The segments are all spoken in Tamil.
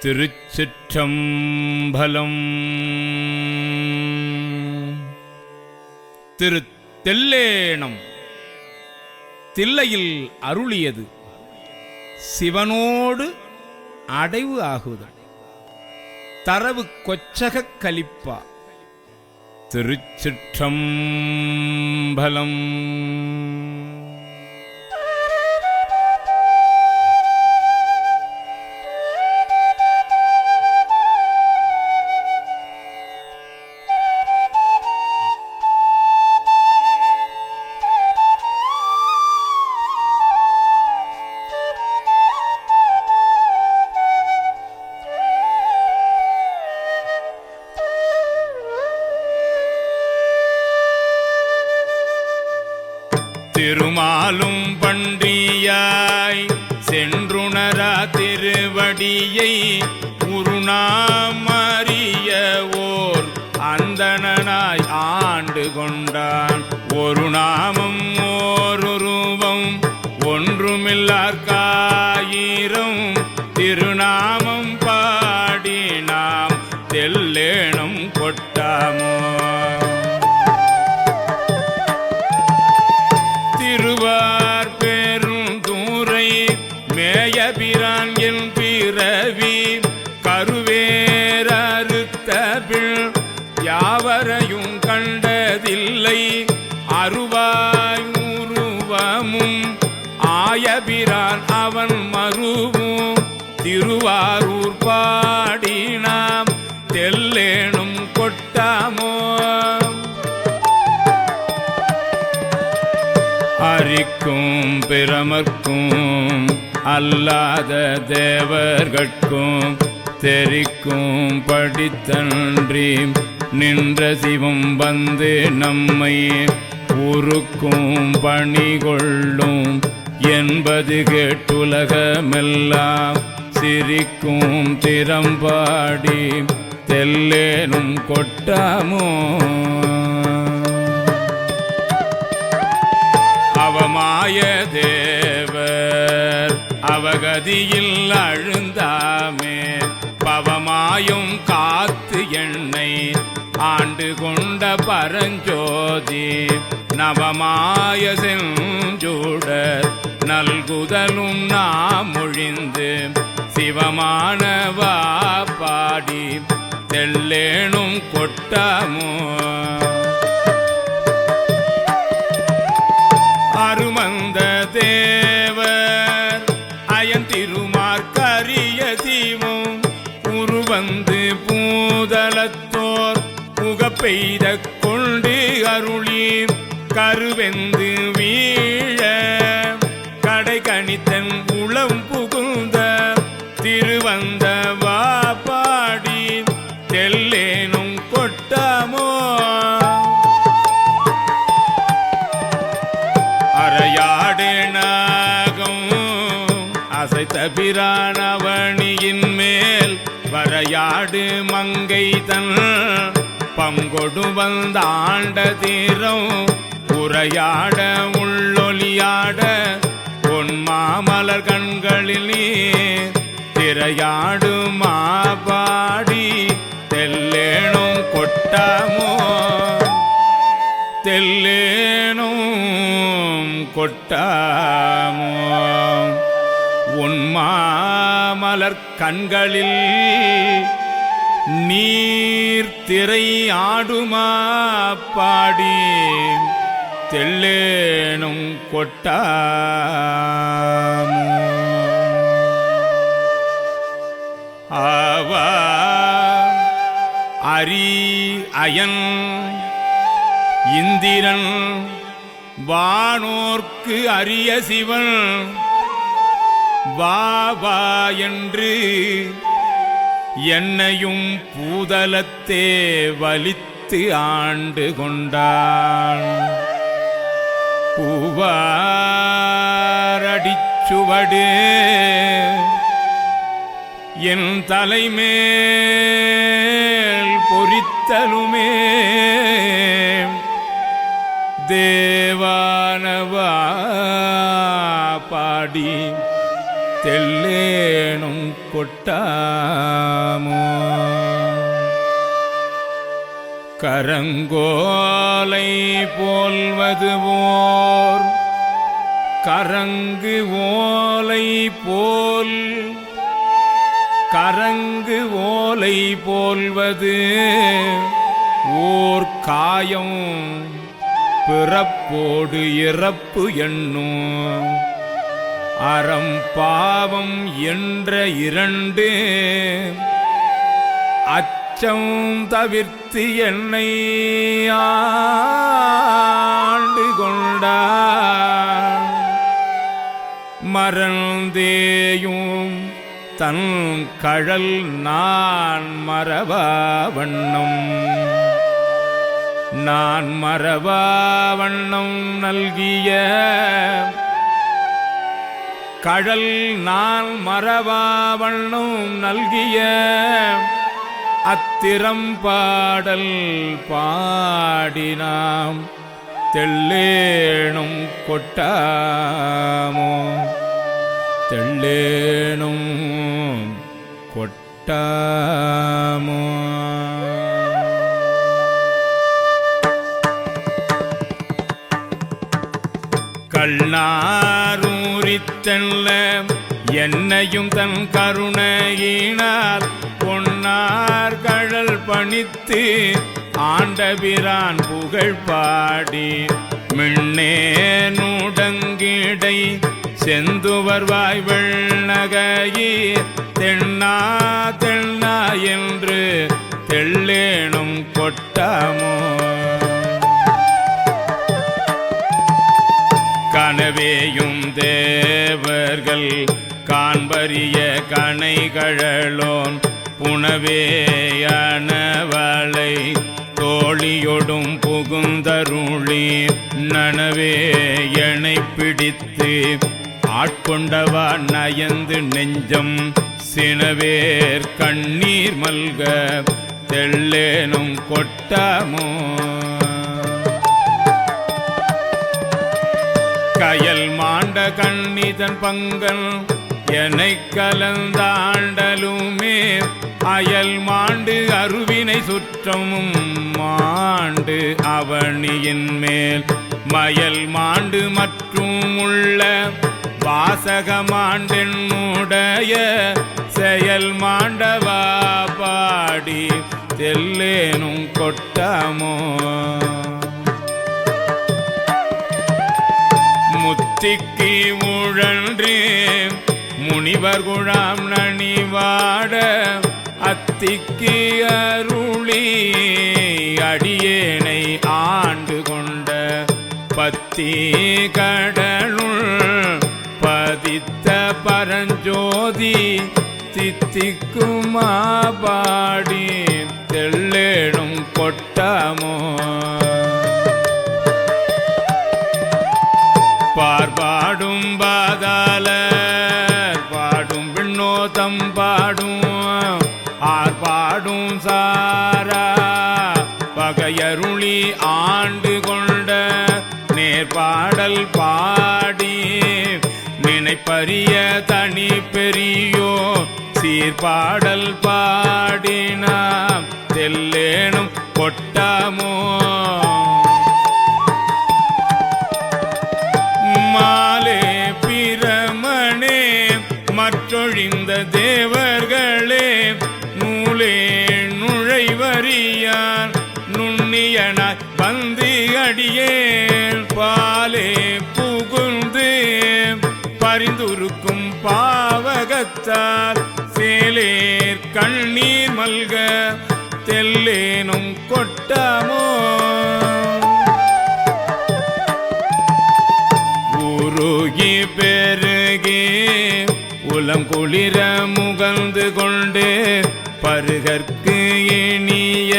திருச்சிற்றம்பலம். திரு தெல்லேணம் தில்லையில் அருளியது சிவனோடு அடைவு ஆகுதல். தரவு கொச்சகக் கலிப்பா. திருச்சிற்றம்பலம். அரிக்கும் பிரமர்க்கும் அல்லாத தேவர்கட்கும் தெரிக்கும் படித்தன்றி நின்ற சிவம் வந்து நம்மை உருக்கும் பணி கொள்ளும் என்பது கேட்டுலகமெல்லாம் சிரிக்கும் திறம்பாடி தெல்லேனும் கொட்டாமோ? அவமாயதே அவகதியில் அழுந்தாமே பவமாயும் காத்து எண்ணெய் ஆண்டு கொண்ட பரஞ்சோதி நவமாய செஞ்சூடர் நல்குதலும் நாம் ஒழிந்து சிவமானவா பாடி தெல்லேனும் கொட்டமோ பெய்த கொண்டு அருளி கருவெந்து வீழ. கடை கணித்தன் உளம் புகுந்த. திருவந்த வா தெல்லேனும் கொட்டமோ. அரையாடு நாகம். அசைத்த பிரானவணியின் மேல். வரையாடு மங்கை தன். பங்கொடு வந்தாண்ட தீரம் உரையாட உள்ளொலியாட பொன் மாமலர் கண்களில் நீர். திரையாடு மாபாடி தெல்லேனும் கொட்டாமோ. தெல்லேனும் கொட்டாமோ. உன்மாமலர் கண்களில் நீர் திரை ஆடுமா பாடி தெல்லேனும் கொட்டாமோ? ஆவா அரி அயன் இந்திரன் வானோர்க்கு அரிய சிவன் வா என்று என்னையும் பூதலத்தே வலித்து ஆண்டு கொண்டான். பூவாரடிச்சுவடு என் தலைமேல் பொறித்தலுமே. தேவானவா பாடி தெல்லேனும் கொட்டாமோ? கரங்கோலை போல்வது ஓர் கரங்கு ஓலை போல் கரங்கு ஓலை போல்வது ஓர் காயம் பிறப்போடு இறப்பு எண்ணும் அறம் பாவம் என்ற இரண்டு. அச்சம் தவிர்த்து என்னை ஆண்டு கொண்டார். மறந்தேயும் தன் கழல் நான் மறவா வண்ணம். நான் மறவா வண்ணம் நல்கிய கழல் நான் மரபாவண்ணும் நல்கிய அத்திரம் பாடல் பாடினாம். தெள்ளேனும் கொட்டாமோ? தெள்ளேனும் கொட்டாமோ? கண்ணாரூரித்தெல்ல என்னையும் தன் கருணையினால் பொன்னார் கழல் பணித்து ஆண்டபிரான் புகழ் பாடி. மின்னே நூடங்கிடை செந்துவர் வாய்வள் நகையீர் தென்னா தென்னா என்று தெள்ளேனும் கொட்டமோ. காணவேயும் தேவர்கள் காண்பரிய கணைகழலோன் புனவேயானவளை தோழியொடும் புகுந்தருளி நனவே எனை பிடித்து ஆட்கொண்டவா நயந்து நெஞ்சம் சினவேர் கண்ணீர் மல்க தெள்ளேனும் கொட்டாமோ கயல் மாண்ட கண்ணிதன் பங்கன் என்னை கலந்தாண்டலுமே அயல் மாண்டு அருவினை சுற்றமும் மாண்டு அவணியின் மேல். மயல் மாண்டு மற்றும் உள்ள வாசகமாண்டென்னுடைய செயல் மாண்டவா பாடி தெல்லேனும் கொட்டமோ. திக்கி முழன்று முனிவர் குழாம் நனிவாட அத்திக்கு அருளி அடியேனை ஆண்டு கொண்ட பத்தி கடலுள் பதித்த பரஞ்சோதி தித்திக்குமா பாடி தெள்ளேடும் கொட்டமோ சீர்பாடல் பாடினாம். தெல்லேனும் கொட்டாமோ நல்க தெல்லேனும் கொட்டமோ? உருகி பெருகி உலம் குளிர முகந்து கொண்டு பருகற்கு இனிய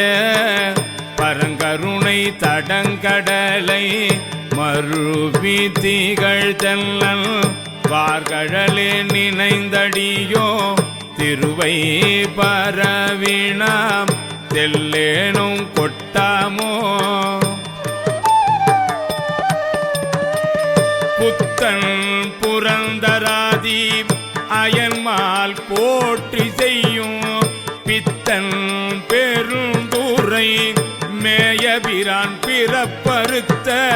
பரங்கருணை தடங்கடலை மறுபி திகழ் தெல்லல் வார்கழலே நினைந்தடியோ? திருவை பரவினாம். தெல்லேனும் கொட்டாமோ? புத்தன் புரந்தராதி அயன்மால் போற்றி செய்யும். பித்தன் பெருந்துரை மேயபிரான் பிறப்பறுத்த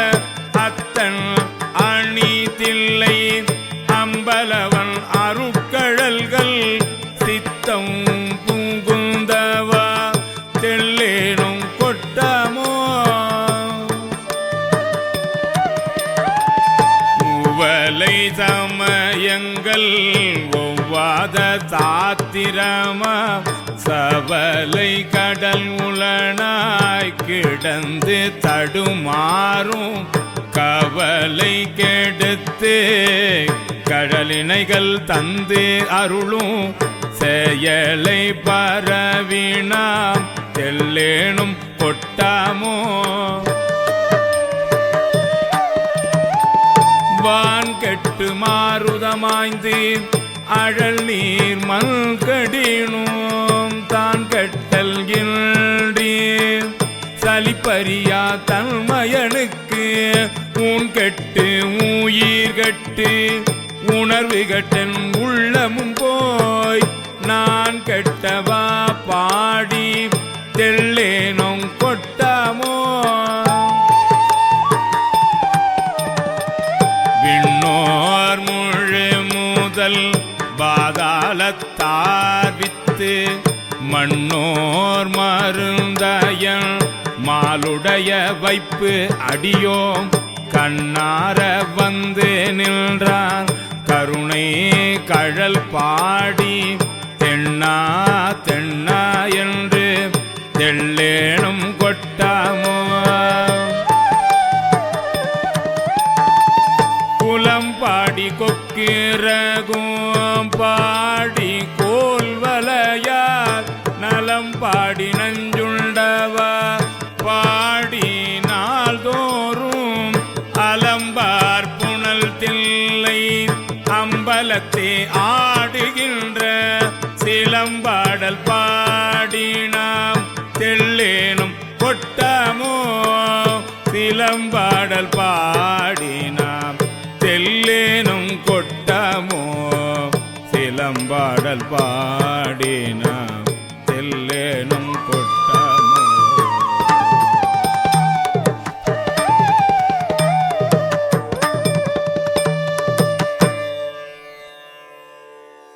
சமயங்கள் ஒவ்வாத சாத்திரமா சபலை கடல் உளனாய் கிடந்து தடுமாறும் கவலை கெடுத்து கடலினைகள் தந்து அருளும் செயலை பரவினாம் தெல்லேனும் கொட்டாமோ வா கெட்டு மாருதமாய்ந்து அழல் நீர் மல்கடினும் தான் கெட்டல் இன்றீர் சலிப்பறியா தன்மயனுக்கு ஊன் கட்டு உயிர் கட்டு. உணர்வு கட்டன் உள்ளமும் போய் நான் கட்டவா பாடி தெள்ளேனும் மண்ணோர் மருந்தயன் மாலுடைய வைப்பு அடியோம். கண்ணார வந்து நின்றார். கருணை கழல் பாடி தென்னா தென்னா என்று தெள்ளேனும் கொட்டாமோ. குலம் பாடி கொக்கிறகும் பா இளம்பாடல் பாடினாம். தெல்லேனும் கொட்டமோ. சிலம்பாடல் பாடினாம்.